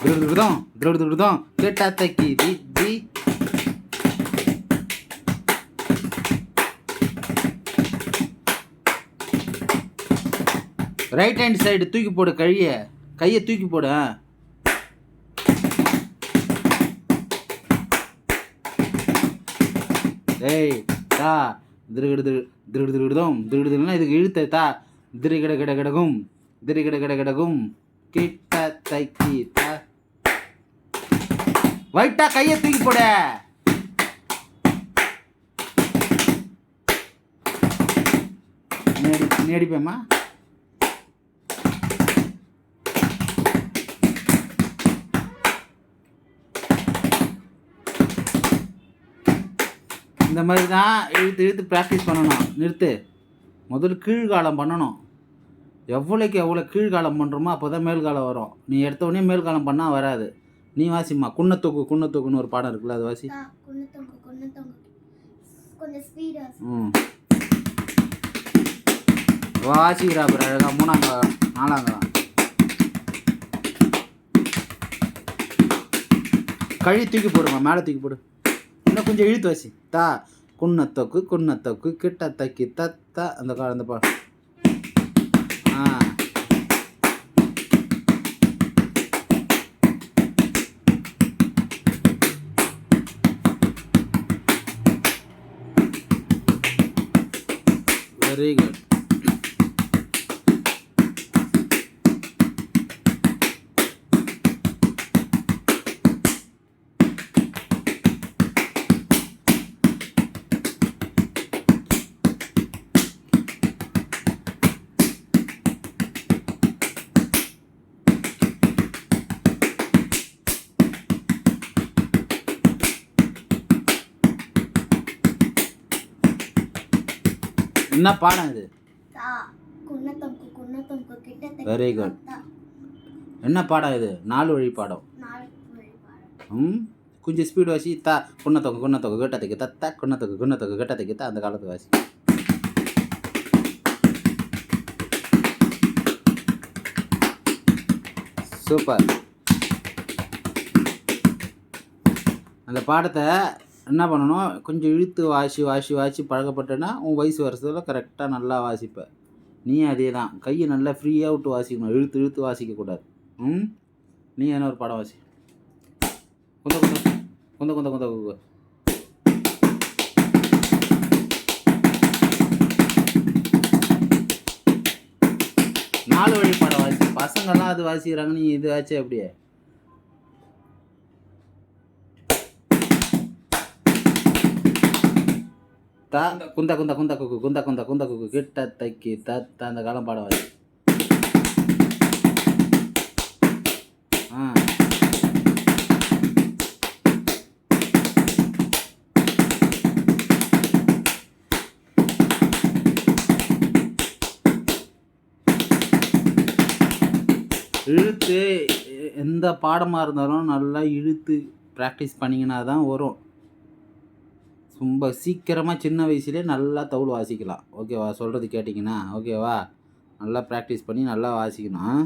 திருடுதுடுதோம் திருடுதுடுதோம் கேட்டா தக்கி தி தி ரைட் ஹேண்ட் சைடு தூக்கி போடு கையை கையை தூக்கி போடு ஆ. டேய் தா திருகிடு திரு திருடு திருடுதோம் திருடு திருடுனா இதுக்கு இழுத்த தா திரு கிட கிட கிடகும் திரு கிட கிட கிடகும் கிட்ட தைக்கி தா வைட்டா கையை தூக்கி போட. நேடி நேடிப்பேம்மா இந்த மாதிரி தான் இழுத்து இழுத்து ப்ராக்டிஸ் பண்ணணும். நிறுத்து. முதல்ல கீழ்காலம் பண்ணணும். எவ்வளோக்கு எவ்வளோ கீழ்காலம் பண்ணுறோமோ அப்போ தான் மேல்காலம் வரும். நீ எடுத்த உடனே மேல்காலம் பண்ணால் வராது. நீ வாசிம்மா. குன்னத்தூக்கு குன்னத்தூக்குன்னு ஒரு பாடம் இருக்குல்ல அது வாசி. கொண்டு தொங்கு கொஞ்சம் ஸ்பீடா ம். வாசிக்கிறா அப்புறம் அழகா. மூணாங்க நாலாங்க கழி தூக்கி போடுமா மேலே தூக்கி போடு. இன்னும் கொஞ்சம் இழுத்து வாசி. தா குன்னத்தொக்கு குன்னத்தொக்கு கிட்ட தக்கி தத்த அந்த கா அந்த பா வெரி குட் என்ன பாடம் இது? good. தா என்ன பாடம் இது? நாலு வழி பாடம். ம்? கொஞ்சம் ஸ்பீடு வாசி. தா குன்னத்தொக்கு குன்னத்தொக்கு கேட்டதுக்கு தத்த குன்னத்தொக்கு குன்னத்தொக்கு கேட்டதுக்கு தா அந்த காலத்து வாசி. சூப்பர். அந்த பாடத்தை என்ன பண்ணணும்? கொஞ்சம் இழுத்து வாசி வாசி வாசி பழக்கப்பட்டேன்னா உன் வயசு வருஷத்தில் கரெக்டாக நல்லா வாசிப்ப. நீ அதே தான் கையை நல்லா ஃப்ரீயாக விட்டு வாசிக்கணும். இழுத்து இழுத்து வாசிக்கக்கூடாது ம்? நீ என்ன ஒரு படம் வாசி. குந்த குந்த குந்த குந்த குந்த குந்த நாலு வழி படம் வாசி. பசங்கள்லாம் அது வாசிக்கிறாங்க. நீ இது ஆச்சு அப்படியே தா குந்த குந்த குந்த குக்கு குந்த குந்த குந்த குக்கு கிட்ட தைக்கி தத்த அந்த காலம் பாடம் ஆ. இழுத்து எ- எந்த பாடமாக இருந்தாலும் நல்லா இழுத்து ப்ராக்டிஸ் பண்ணிங்கன்னா தான் வரும். ரொம்ப சீக்கிரமாக சின்ன வயசுலேயே நல்லா தவுள் வாசிக்கலாம். ஓகேவா? சொல்கிறது கேட்டிங்கன்னா ஓகேவா? நல்லா ப்ராக்டிஸ் பண்ணி நல்லா வாசிக்கணும்.